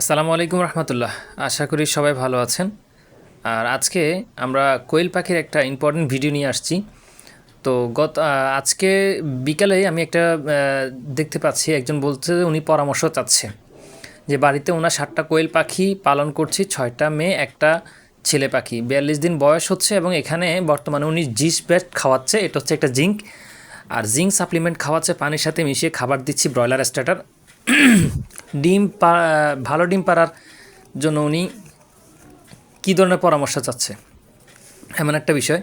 আসসালামু আলাইকুম রহমতুল্লাহ। আশা করি সবাই ভালো আছেন। আর আজকে আমরা কোয়েল পাখির একটা ইম্পর্টেন্ট ভিডিও নিয়ে আসছি। তো গত আজকে বিকালে আমি একটা দেখতে পাচ্ছি, একজন বলছে উনি পরামর্শ চাচ্ছে যে বাড়িতে ওনার সাতটা কোয়েল পাখি পালন করছি, ছয়টা মেয়ে, একটা ছেলে পাখি। বিয়াল্লিশ দিন বয়স হচ্ছে এবং এখানে বর্তমানে উনি জিস ব্যাট খাওয়াচ্ছে, এটা হচ্ছে একটা জিঙ্ক। আর জিঙ্ক সাপ্লিমেন্ট খাওয়াচ্ছে, পানির সাথে মিশিয়ে খাবার দিচ্ছি, ব্রয়লার স্টার্টার ডিম ভালো ডিম পাড়ার জন্য উনি কী ধরনের পরামর্শ চাচ্ছে? এমন একটা বিষয়।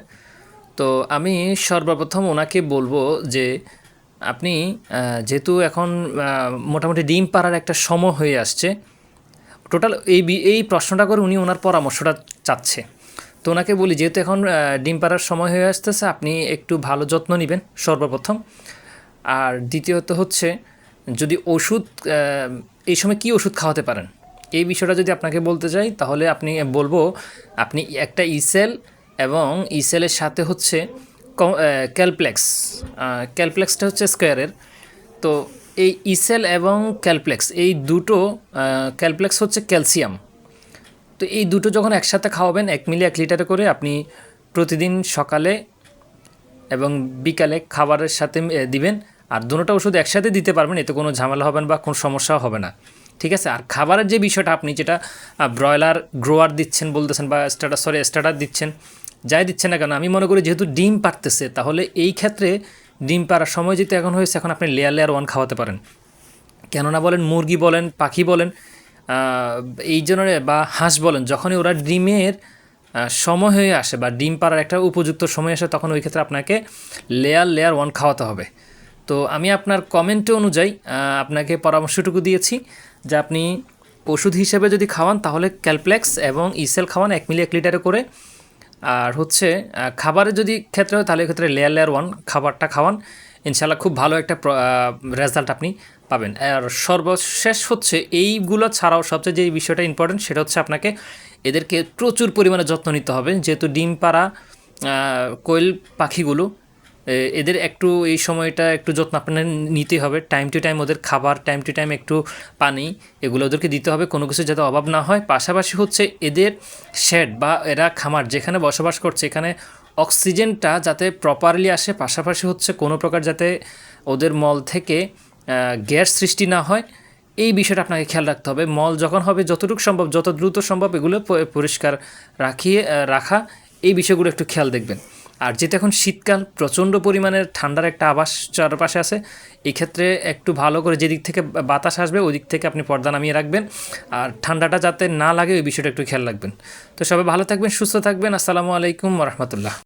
তো আমি সর্বপ্রথম ওনাকে বলব যে আপনি যেহেতু এখন মোটামুটি ডিম পাড়ার একটা সময় হয়ে আসছে, টোটাল এই এই প্রশ্নটা করে উনি ওনার পরামর্শটা চাচ্ছে। তো ওনাকে বলি, যেহেতু এখন ডিম পাড়ার সময় হয়ে আসতেছে, আপনি একটু ভালো যত্ন নেবেন সর্বপ্রথম। আর দ্বিতীয়ত হচ্ছে যদি ওষুধ এই সময় কি ওষুধ খাওয়াতে পারেন? এই বিষয়টা যদি আপনাকে বলতে চাই, তাহলে আপনি বলব, আপনি একটা ইসেল এবং ইসেলের সাথে হচ্ছে ক্যালপ্লেক্স ক্যালপ্লেক্সটা হচ্ছে স্কোয়ারের তো এই ইসেল এবং ক্যালপ্লেক্স এই দুটো ক্যালপ্লেক্স হচ্ছে ক্যালসিয়াম তো এই দুটো যখন একসাথে খাওয়াবেন, এক মিলি, এক লিটারে করে আপনি প্রতিদিন সকালে এবং বিকালে খাবারের সাথে দিবেন। আর দুটোটা ওষুধ একসাথে দিতে পারবেন, এতে কোনো ঝামেলা হবে না বা কোনো সমস্যাও হবে না। ঠিক আছে? আর খাবারের যে বিষয়টা আপনি যেটা ব্রয়লার গ্রোয়ার দিচ্ছেন বলতেছেন বা স্টার্টার সরি স্টার্টার দিচ্ছেন, যাই দিচ্ছেন না কেন, আমি মনে করি যেহেতু ডিম পারতেছে তাহলে এই ক্ষেত্রে ডিম পাড়ার সময় যেহেতু এখন হয়েছে, এখন আপনি লেয়ার লেয়ার ওয়ান খাওয়াতে পারেন। কেননা বলেন, মুরগি বলেন, পাখি বলেন এই জন্য বা হাঁস বলেন, যখনই ওরা ডিমের সময় হয়ে আসে বা ডিম পাড়ার একটা উপযুক্ত সময় আসে, তখন ওই ক্ষেত্রে আপনাকে লেয়ার লেয়ার ওয়ান খাওয়াতে হবে। তো আমি আপনার কমেন্ট অনুযায়ী আপনাকে পরামর্শটুকু দিয়েছি যে আপনি ওষুধ হিসেবে যদি খাওয়ান তাহলে ক্যালপ্লেক্স এবং ইসেল খাওয়ান এক মিলি এক লিটারে করে। আর হচ্ছে আহ, খাবারের যদি ক্ষেত্রে হয় তাহলে ক্ষেত্রে লেয়ার লেয়ার ওয়ান খাবারটা খাওয়ান। ইনশাল্লাহ খুব ভালো একটা রেজাল্ট আপনি পাবেন। আর সর্বশেষ হচ্ছে এইগুলো ছাড়াও সবচেয়ে যে বিষয়টা ইম্পর্টেন্ট সেটা হচ্ছে আপনাকে এদেরকে প্রচুর পরিমাণে যত্ন নিতে হবে। যেহেতু ডিম পাড়া কোয়েল পাখিগুলো এদের একটু এই সময়টা একটু যত্ন আপনার নিতে হবে। টাইম টু টাইম ওদের খাবার টাইম টু টাইম একটু পানি, এগুলো ওদেরকে দিতে হবে। কোনো কিছু যাতে অভাব না হয়। পাশাপাশি হচ্ছে এদের শেড বা এরা খামার, যেখানে বসবাস করছে, এখানে অক্সিজেনটা যাতে প্রপারলি আসে। পাশাপাশি হচ্ছে কোনো প্রকার যাতে ওদের মল থেকে গ্যাস সৃষ্টি না হয়। এই বিষয়টা আপনাকে খেয়াল রাখতে হবে। মল যখন হবে, যতটুকু সম্ভব, যত দ্রুত সম্ভব এগুলো পরিষ্কার রাখিয়ে রাখা। এই বিষয়গুলো একটু খেয়াল দেখবেন। আর যেটা এখন শীতকাল, প্রচণ্ড পরিমাণের ঠান্ডার একটা আবাস চারপাশে আছে, এক্ষেত্রে একটু ভালো করে যেদিক থেকে বাতাস আসবে ওই দিক থেকে আপনি পর্দা নামিয়ে রাখবেন। আর ঠান্ডাটা যাতে না লাগে, ওই বিষয়টা একটু খেয়াল রাখবেন। তো সবাই ভালো থাকবেন, সুস্থ থাকবেন। আসসালামু আলাইকুম রহমতুল্লাহ।